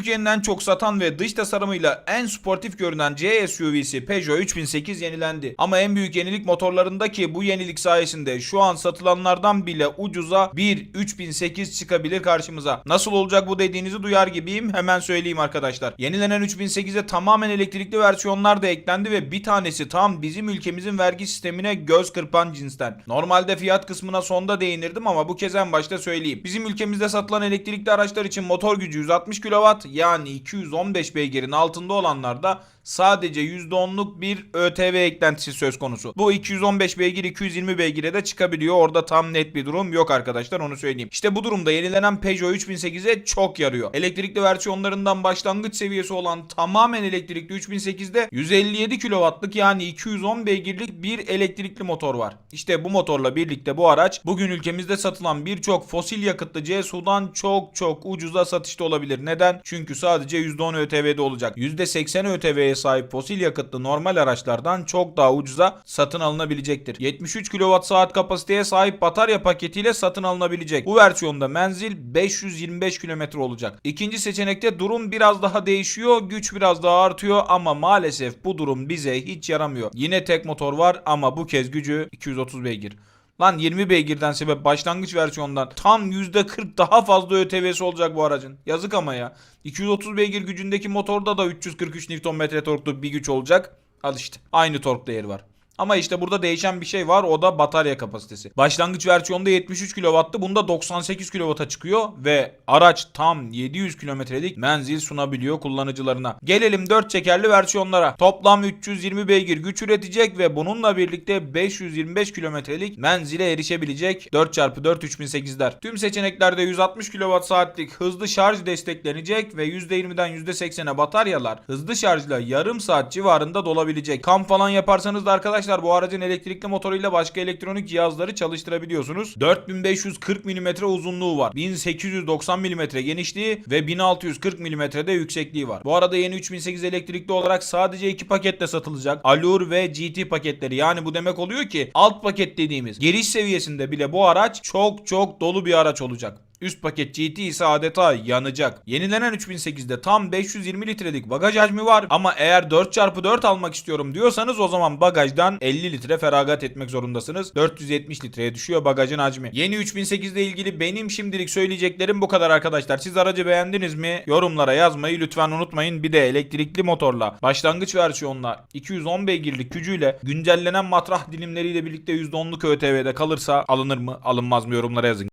Türkiye'nin en çok satan ve dış tasarımıyla en sportif görünen C SUV'si Peugeot 3008 yenilendi. Ama en büyük yenilik motorlarındaki bu yenilik sayesinde şu an satılanlardan bile ucuza bir 3008 çıkabilir karşımıza. Nasıl olacak bu dediğinizi duyar gibiyim hemen söyleyeyim arkadaşlar. Yenilenen 3008'e tamamen elektrikli versiyonlar da eklendi ve bir tanesi tam bizim ülkemizin vergi sistemine göz kırpan cinsten. Normalde fiyat kısmına sonda değinirdim ama bu kez en başta söyleyeyim. Bizim ülkemizde satılan elektrikli araçlar için motor gücü 160 kW yani 215 beygirin altında olanlarda sadece %10'luk bir ÖTV eklentisi söz konusu. Bu 215 beygir 220 beygire de çıkabiliyor. Orada tam net bir durum yok arkadaşlar onu söyleyeyim. İşte bu durumda yenilenen Peugeot 3008'e çok yarıyor. Elektrikli versiyonlarından başlangıç seviyesi olan tamamen elektrikli 3008'de 157 kW'lık yani 210 beygirlik bir elektrikli motor var. İşte bu motorla birlikte bu araç bugün ülkemizde satılan birçok fosil yakıtlı CSU'dan çok çok ucuza satışta olabilir. Neden? Çünkü sadece %10 ÖTV'de olacak. %80 ÖTV'ye sahip fosil yakıtlı normal araçlardan çok daha ucuza satın alınabilecektir. 73 kWh kapasiteye sahip batarya paketiyle satın alınabilecek. Bu versiyonda menzil 525 km olacak. İkinci seçenekte durum biraz daha değişiyor, güç biraz daha artıyor ama maalesef bu durum bize hiç yaramıyor. Yine tek motor var ama bu kez gücü 230 beygir. Lan 20 beygirden sebep başlangıç versiyondan tam %40 daha fazla ÖTV'si olacak bu aracın. Yazık ama ya. 230 beygir gücündeki motorda da 343 Nm torklu bir güç olacak. Al işte. Aynı tork değeri var. Ama işte burada değişen bir şey var o da batarya kapasitesi. Başlangıç versiyonda 73 kW'tı bunda 98 kW'a çıkıyor ve araç tam 700 kilometrelik menzil sunabiliyor kullanıcılarına. Gelelim 4 çekerli versiyonlara. Toplam 320 beygir güç üretecek ve bununla birlikte 525 kilometrelik menzile erişebilecek 4x4 3008'ler. Tüm seçeneklerde 160 kWh saatlik hızlı şarj desteklenecek ve %20'den %80'e bataryalar hızlı şarjla yarım saat civarında dolabilecek. Kamp falan yaparsanız da arkadaşlar bu aracın elektrikli motoruyla başka elektronik cihazları çalıştırabiliyorsunuz. 4540 mm uzunluğu var. 1890 mm genişliği ve 1640 mm de yüksekliği var. Bu arada yeni 3008 elektrikli olarak sadece iki paketle satılacak. Allure ve GT paketleri. Yani bu demek oluyor ki alt paket dediğimiz giriş seviyesinde bile bu araç çok çok dolu bir araç olacak. Üst paket GT ise adeta yanacak. Yenilenen 3008'de tam 520 litrelik bagaj hacmi var ama eğer 4x4 almak istiyorum diyorsanız o zaman bagajdan 50 litre feragat etmek zorundasınız. 470 litreye düşüyor bagajın hacmi. Yeni 3008 ile ilgili benim şimdilik söyleyeceklerim bu kadar arkadaşlar. Siz aracı beğendiniz mi? Yorumlara yazmayı lütfen unutmayın. Bir de elektrikli motorla başlangıç versiyonla 210 beygirlik gücüyle güncellenen matrah dilimleriyle birlikte %10'luk ÖTV'de kalırsa alınır mı alınmaz mı yorumlara yazın.